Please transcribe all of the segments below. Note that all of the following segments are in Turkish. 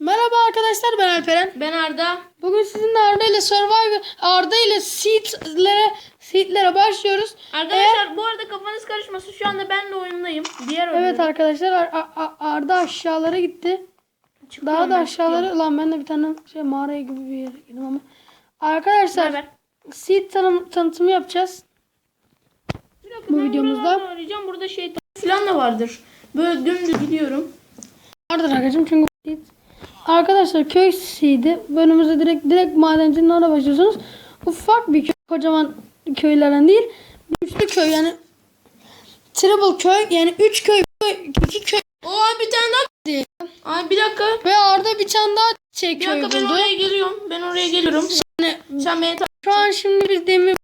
Merhaba arkadaşlar ben Alperen. Ben Arda. Bugün sizinle Arda ile Survivor, Arda ile Seed'lere, Seed'lere başlıyoruz. Arkadaşlar bu arada kafanız karışmasın. Şu anda ben de oyundayım. Diğer Evet oyundayım. arkadaşlar Ar- A- A- Arda aşağılara gitti. Çıkıyorum Daha da ben, aşağıları lan ben de bir tane şey mağaraya gibi bir yere girdim ama. Arkadaşlar. Seed tanım, tanıtımı yapacağız. Bir dakika, Bu ben videomuzda- arayacağım. Burada şey falan da vardır. Böyle dümdüz gidiyorum. Vardır arkadaşım çünkü Seed. Arkadaşlar köy Seed'i bölümümüzde direkt direkt madencinin orada başlıyorsunuz. Ufak bir köy, kocaman köylerden değil. Üçlü köy yani Triple köy yani 3 köy 2 köy Oo bir tane daha. Abi bir dakika. ve Arda bir tane daha şey Bir köy dakika ben buldu. oraya geliyorum. Ben oraya geliyorum. Yani Sen beni takip şu an şimdi biz demir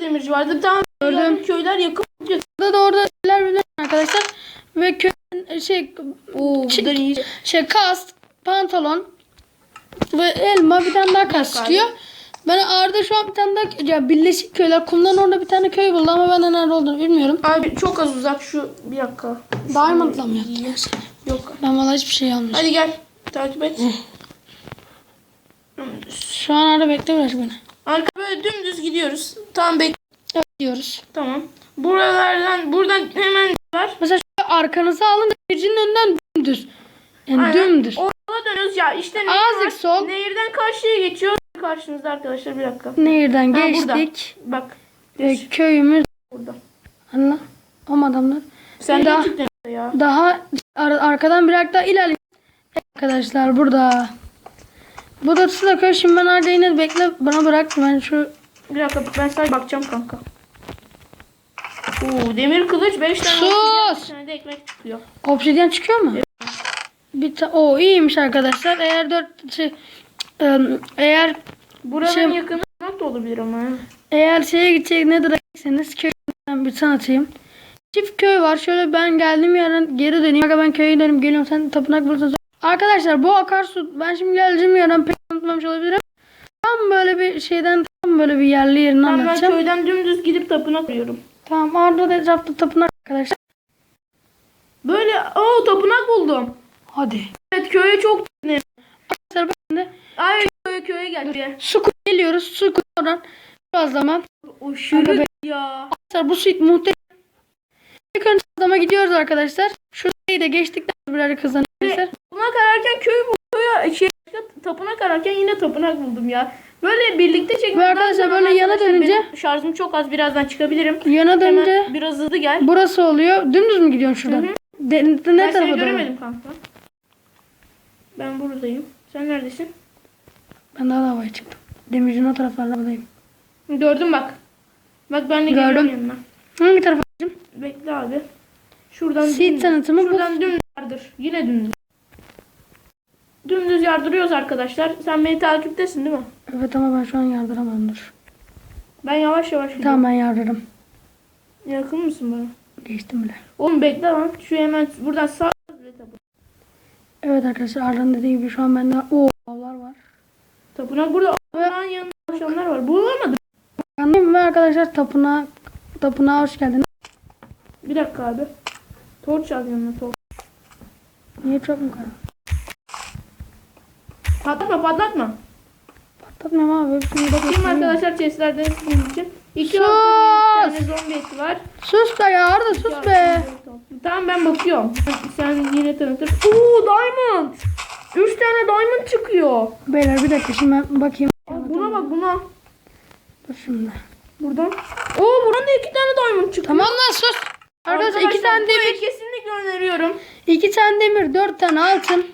demirci vardı. Bir tane Gördüm. köyler yakın. Burada da orada şeyler bilen arkadaşlar ve köyün şey Oo iyi. şey kask, pantolon ve elma bir tane daha Yok çıkıyor. Ben Arda şu an bir tane daha ya birleşik köyler kumdan orada bir tane köy buldu ama ben de nerede olduğunu bilmiyorum. Abi çok az uzak şu bir dakika. Diamond'la mı yaptın her şeyi? Yok. Ben vallahi hiçbir şey almadım. Hadi gel. Takip et. Şu an Arda bekle biraz beni. Arka böyle dümdüz gidiyoruz. Tamam bek. Evet diyoruz. Tamam. Buralardan buradan hemen var. Mesela şu arkanıza alın demircinin önünden dümdüz. Yani Aynen. dümdüz. Orada ya. İşte nehir Azıcık var. sol. Nehirden karşıya geçiyor. Karşınızda arkadaşlar bir dakika. Nehirden Ha, burada. geçtik. Bak. Ve köyümüz Burada. Allah. Ama adamlar. Sen Daha- çıktın ya. Daha ar- arkadan biraz daha ilerleyin. Arkadaşlar burada. Bu da köy. Şimdi ben Arda yine bekle. Bana bırak. Ben şu Bir dakika ben sadece bakacağım kanka. Oo, demir kılıç 5 tane. Sus! obsidyen, Bir tane de ekmek çıkıyor. obsidyen çıkıyor mu? Bir ta- o iyiymiş arkadaşlar. Eğer dört şey ım, eğer Buranın Şey- yakını da olabilir ama. eğer şeye gidecek ne gidecekseniz köyden bir tanıtayım. Çift köy var. Şöyle ben geldiğim yerden geri döneyim. Aga ben köye dönüp geliyorum. Sen tapınak bulursun. Arkadaşlar bu akarsu ben şimdi geldiğim yerden pek tanıtmamış olabilirim. Tam böyle bir şeyden tam böyle bir yerli yerini Tamam ben anlatacağım. köyden dümdüz gidip tapınak kuruyorum. Tamam Arda da etrafta tapınak arkadaşlar. Böyle o tapınak buldum. Hadi. Evet köye çok Arkadaşlar ben de Ay köye köye gel. su kuyu geliyoruz. Su kuyu oradan biraz zaman. O şurada ya. Arkadaşlar bu suit muhteşem. İlk önce adama gidiyoruz arkadaşlar. Şurayı da geçtikten sonra birer kazanıyoruz. Tapınak ararken köy bu köye şey tapınak ararken yine tapınak buldum ya. Böyle birlikte çekmeden Ve arkadaşlar böyle yana dönünce- benim şarjım çok az birazdan çıkabilirim. Yana dönünce Hemen biraz hızlı gel. burası oluyor. Dümdüz mü gidiyorsun şuradan? Hı hı. De, de- ne ben seni tarafa doğru? göremedim kanka. Ben buradayım. Sen neredesin? Ben daha da havaya çıktım. Demircinin o taraflardayım. Gördüm bak. Bak ben de Gördüm. geliyorum yanına. Hangi tarafa gideceğim? Bekle abi. Şuradan Seed tanıtımı bu. Şuradan dümdüz yardır. Yine dümdüz. Dümdüz yardırıyoruz arkadaşlar. Sen beni takiptesin değil mi? Evet ama ben şu an yardıramam dur. Ben yavaş yavaş gidiyorum. Tamam ben yardırırım. Yakın mısın bana? Geçtim bile. Oğlum bekle lan. Şu hemen buradan sağ Evet arkadaşlar Arda'nın dediği gibi şu an bende o avlar var. Tapınak burada. Tapınağın yanında akşamlar var. Bulamadım. Anlayayım ve arkadaşlar tapınağa tapınağa hoş geldiniz. Bir dakika abi. Torç al yanına torç. Niye çok mu karanlık? Patlatma patlatma. Patlatmıyorum abi. De Bakayım arkadaşlar chestlerden sizin için. İki altın bir tane zombi eti var. Sus be ya Arda sus be. Tamam ben bakıyorum. Sen yine tanıtır. Oo diamond. Üç tane diamond çıkıyor. Beyler bir dakika şimdi ben bakayım. Buna bak buna. Dur şimdi. Buradan. Oo buradan da iki tane diamond çıkıyor. Tamam lan sus. Arkadaşlar iki tane demir. kesinlikle öneriyorum. iki tane demir. Dört tane altın.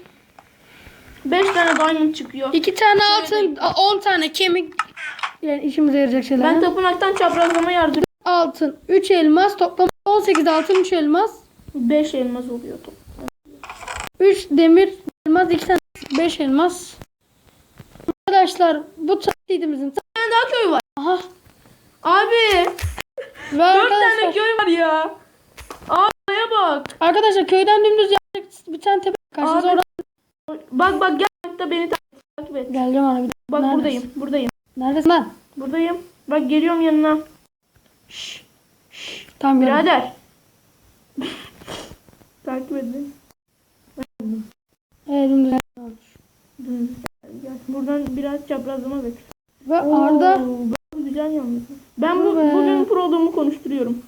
Beş tane diamond çıkıyor. iki tane altın. On tane kemik. Yani işimize yarayacak şeyler. Ben tapınaktan çaprazlama yardım. altın. Üç elmas. Toplam 18 altın. Üç elmas. Beş elmas oluyordu. Üç demir. Elmas. iki tane. Beş elmas. Arkadaşlar bu tatlıyımızın. Bir tane daha köy var. Aha. Abi. Ve Dört arkadaşlar. tane köy var ya. Buraya bak. Arkadaşlar köyden dümdüz yapacak bir tane tepe. Karşınıza orada. Bak bak gel da beni takip et. Geleceğim abi. Bak Neredesin? buradayım. Buradayım. Neredesin lan? Buradayım. Bak geliyorum yanına. Şşş. Tamam gördüm. Birader. Takip edin. Evet dümdüz. ben biraz çaprazlama bekliyorum. Ve Arda Oo, güzel yalnız. Ben bu, Evet. bugün programı konuşturuyorum.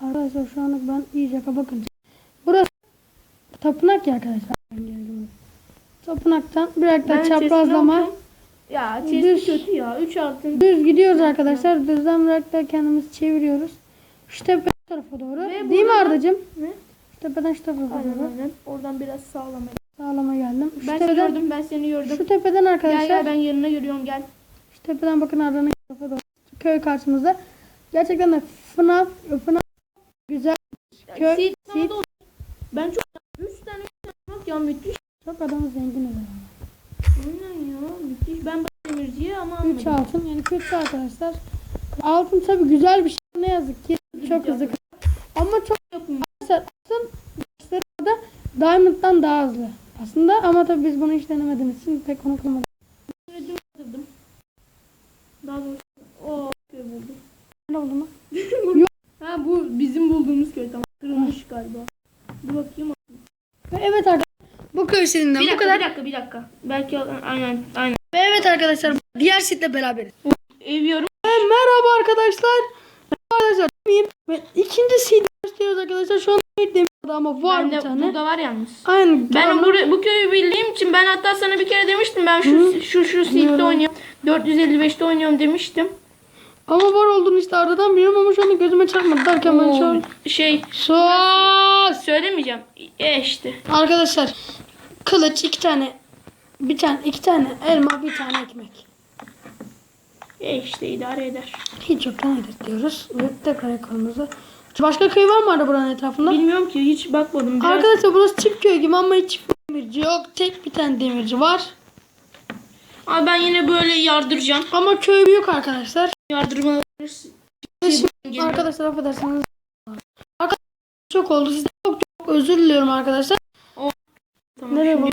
Arkadaşlar şu anlık ben iyice bakın. Burası tapınak ya arkadaşlar. Tapınaktan biraz da Ben çaprazlama. Ya Düz. chest kötü ya. 3 altın. Düz gidiyoruz arkadaşlar. Düzden biraz da kendimizi çeviriyoruz. Şu tepe tarafa doğru. Ve Değil mi buradan- Arda'cığım? Ne? Şu tepeden şu tarafa Aynen doğru. aynen. Oradan biraz sağlama. Sağlama geldim. Şu Ben seni tepeden, gördüm ben seni gördüm. şu tepeden Gel arkadaşlar. gel ben yanına yürüyorum gel. Şu tepeden bakın Arda'nın tarafa doğru. Köy karşımızda. Gerçekten de FNAF, FNAF güzel. Köy, bana da olsun. Ben çok 3 tane bak ya müthiş. Çok adam zengin olur. Aynen ya müthiş. Ben demirciye ama 3 almadım. altın yani kötü arkadaşlar. Altın tabi güzel bir şey. Ne yazık ki çok hızlı. Ama çok. Arkadaşlar altın başları da Diamond'dan daha hızlı. Aslında ama tabi biz bunu hiç denemediğimiz için pek onu. Sürecimi bitirdim. Daha doğrusu o köy buldum. Ne oldu mu? Ha bu bizim bulduğumuz köy tamam. Kırılmış galiba. Dur bakayım. Ve evet arkadaşlar bu köy serinden Bir bu dakika kadar. bir dakika bir dakika. Belki aynen aynen. Ve evet arkadaşlar diğer sitle beraberiz. Eviyorum. Ve merhaba arkadaşlar. Arkadaşlar miyim? Ve ikinci seed gösteriyoruz arkadaşlar. Şu an demir ama var Ben bir tane. burada var yalnız. Aynen. Ben Ama- bu, köyü bildiğim için ben hatta sana bir kere demiştim ben şu şu şu seed'de oynuyorum. 455'te oynuyorum demiştim. Ama var olduğunu işte aradan biliyorum ama şu an gözüme çarpmadı derken ben şu an... Şey Sus! söylemeyeceğim. E işte. Arkadaşlar kılıç iki tane bir tane iki tane elma bir tane ekmek. E işte idare eder. Hiç yoktan edit diyoruz. Ve tekrar ekrandımıza. Başka köy var mı arada buranın etrafında? Bilmiyorum ki hiç bakmadım. Biraz Arkadaşlar burası çift köy gibi ama hiç demirci yok. Tek bir tane demirci var. Ama ben yine böyle yardıracağım. Ama köy büyük arkadaşlar. Yardırmalar. Şimdi arkadaşlar affedersiniz. Arkadaşlar çok oldu. Sizden çok çok özür diliyorum arkadaşlar. Tamam, Nereye lan.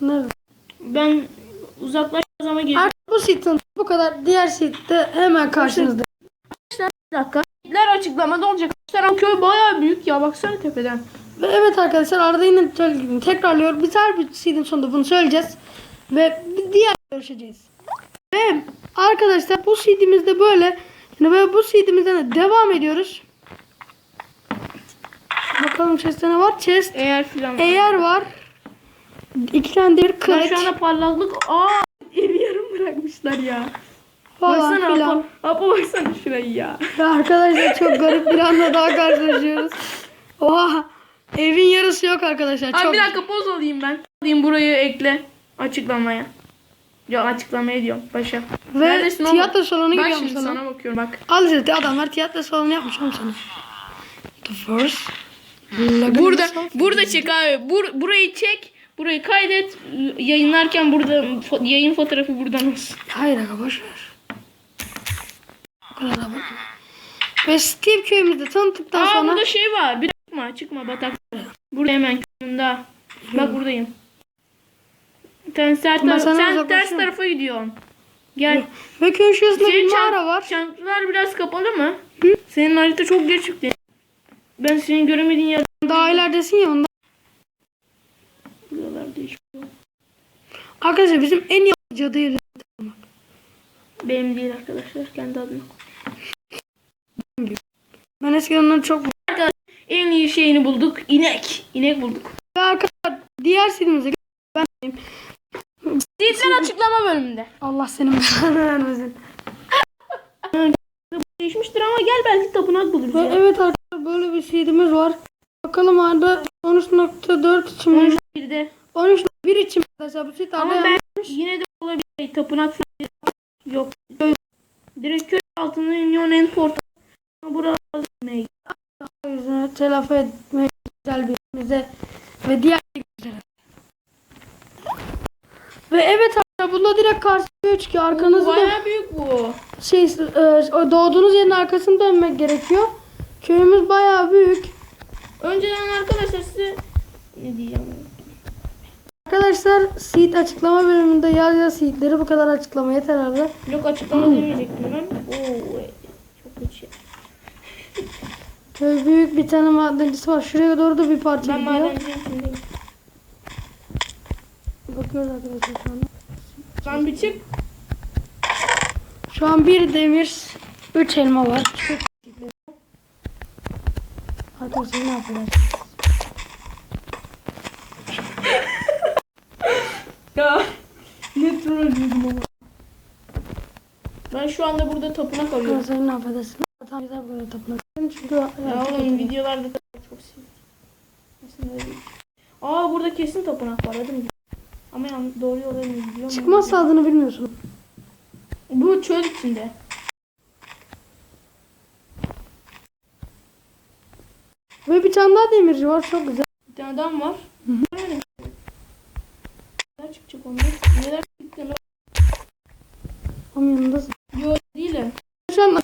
Nerede? Ben uzaklaştığım zaman geliyorum. Artık bu sitin bu kadar. Diğer sit de hemen karşınızda. Bir dakika. Hitler açıklamada olacak. Arkadaşlar köy bayağı büyük ya baksana tepeden. Ve evet arkadaşlar arada yine söylediğimi tekrarlıyor. Biz her bir seedin sonunda bunu söyleyeceğiz. Ve bir diğer görüşeceğiz. Ve arkadaşlar bu seedimizde böyle. Yani ve bu seedimizden de devam ediyoruz. Bakalım chest'te ne var? Chest Eğer filan. eğer var. İki tane demir kılıç şu anda parlaklık. Aa evi yarım bırakmışlar ya. Falan baksana filan. Apo, Apo baksana şurayı ya. Ve arkadaşlar çok garip bir anda daha karşılaşıyoruz. Oha. Evin yarısı yok arkadaşlar. Abi Çok bir dakika poz alayım ben. Alayım burayı ekle. Açıklamaya. Ya açıklamaya diyorum paşa. Ve Neredesin oğlum? tiyatro salonu gibi Bak yapmış şimdi sana. sana bakıyorum bak. Al işte adamlar tiyatro salonu yapmış oğlum sana. The first. Burada burada çek abi. Bur, burayı çek. Burayı kaydet. Yayınlarken burada fo- yayın fotoğrafı buradan olsun. Hayır aga boş ver. O kadar da bakma. Ve Steve köyümüzde tanıttıktan Aa sonra burada şey var. Bir çıkma çıkma batak. Burada hemen yanında. Bak buradayım. Sen, sen, sana sen ters tarafa gidiyorsun. Gel. ve köyün şurasında Senin bir mağara var. çantalar biraz kapalı mı? Senin harita çok geç çıktı. Ben senin göremediğin yer Daha ileridesin ya ondan. buralarda hiç. Arkadaşlar bizim en iyi cadı yeri. Benim değil arkadaşlar kendi adıma. Ben eskiden onları çok En iyi şeyini bulduk. İnek. İnek bulduk. Ve arkadaşlar diğer silimize ben Zeytin açıklama bölümünde. Allah senin belanı vermesin. Değişmiştir ama gel belki tapınak buluruz Ve ya. evet arkadaşlar böyle bir seedimiz var. Bakalım arada 13.4 için mi? Bir de 13.1 için arkadaşlar bu seed Ama ben yine de olabilir. Tapınak falan yok. Direkt köy altına iniyorsun en portal. Burası ne? yüzünü telafi etmek güzel bir bize ve diğer güzel. Ve evet arkadaşlar bunda direkt karşıya çıkıyor. Arkanızı da Bayağı büyük bu. şey e, doğduğunuz yerin arkasını dönmek gerekiyor. Köyümüz bayağı büyük. Önceden arkadaşlar size ne diyeceğim? Arkadaşlar seed açıklama bölümünde yaz yaz seedleri bu kadar açıklama yeter abi. Yok açıklama demeyecektim ben. Oo, çok kötü şey. Köy büyük bir tane madencisi var. Şuraya doğru da bir parça Ben gidiyor. şimdi. çıkıyoruz arkadaşlar şu anda. Sen bir çık. Şu an bir demir, üç elma var. Arkadaşlar ne yapacağız? Ya ne trollüydüm ama. Ben şu anda burada tapınak arıyorum. Arkadaşlar ne yapacağız? Tam güzel böyle tapınak. Çünkü Ya oğlum videolarda da çok seviyorum. Değil. Aa burada kesin tapınak var hadi mi? Ama yan, doğru yola mı gidiyor? çıkmaz adını bilmiyorsun. Bu çöl içinde. Ve bir tane daha demirci var çok güzel. Bir tane adam var. Neler çıkacak onlar? Neler çıktı lan? Onun yanındasın. Yok değilim. Şu an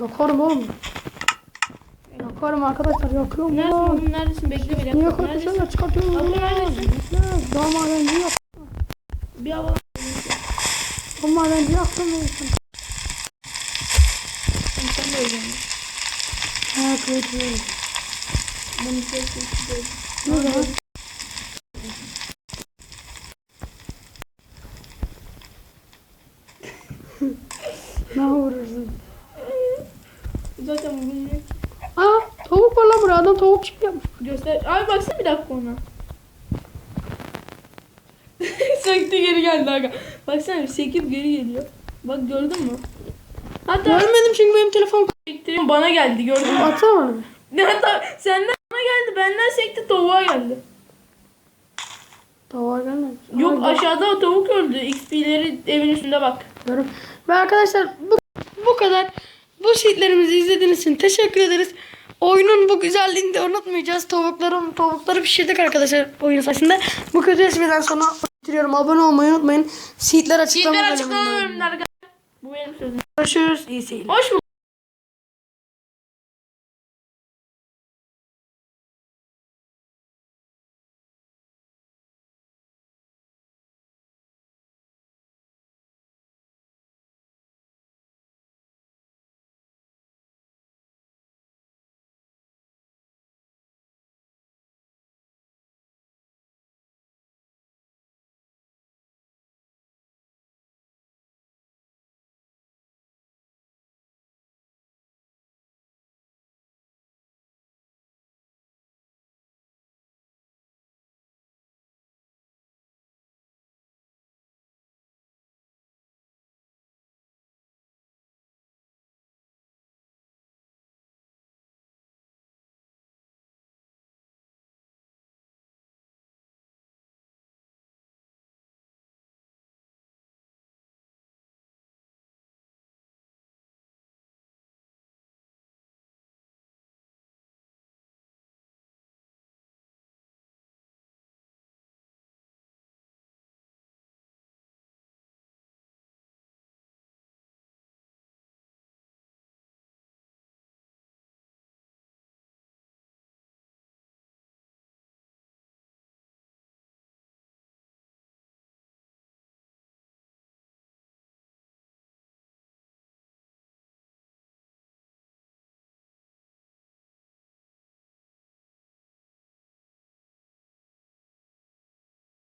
Yakarım oğlum. Yakarım arkadaşlar yakıyorum. Neredesin oğlum? Neredesin? Bekle bir Niye dakika. Neredesin? korkuyorsun? Çıkartıyorum. Abi neredesin? Daha madenci yok. Bir hava. O madenci yaktım. neyse. Sen de öleceksin. Ha kıyıtlıyorum. Bunu şey şey şey. Ne zaman? ne vurursun? Zaten bu bilmiyor. Aa tavuk var lan burada. Adam tavuk çift Göster. Abi baksana bir dakika ona. Sekti geri geldi aga. Baksana bir sekip geri geliyor. Bak gördün mü? Hatta Görmedim çünkü benim telefon sektireyim bana geldi gördün mü? Ne hatta senden bana geldi benden sekti tavuğa geldi. Tavuğa gelmemiş. Yok Aa, aşağıda o tavuk öldü. XP'leri evin üstünde bak. Görüyorum. Ve arkadaşlar bu, bu kadar. Bu sheetlerimizi izlediğiniz için teşekkür ederiz. Oyunun bu güzelliğini de unutmayacağız. Tavukların tavukları pişirdik arkadaşlar oyun sayesinde. Bu kötü espriden sonra bitiriyorum. Abone olmayı unutmayın. Sheetler açıklama bölümünde. açıklama bölümünde arkadaşlar. Bu benim sözüm. Görüşürüz. İyi seyirler. Hoş bulduk.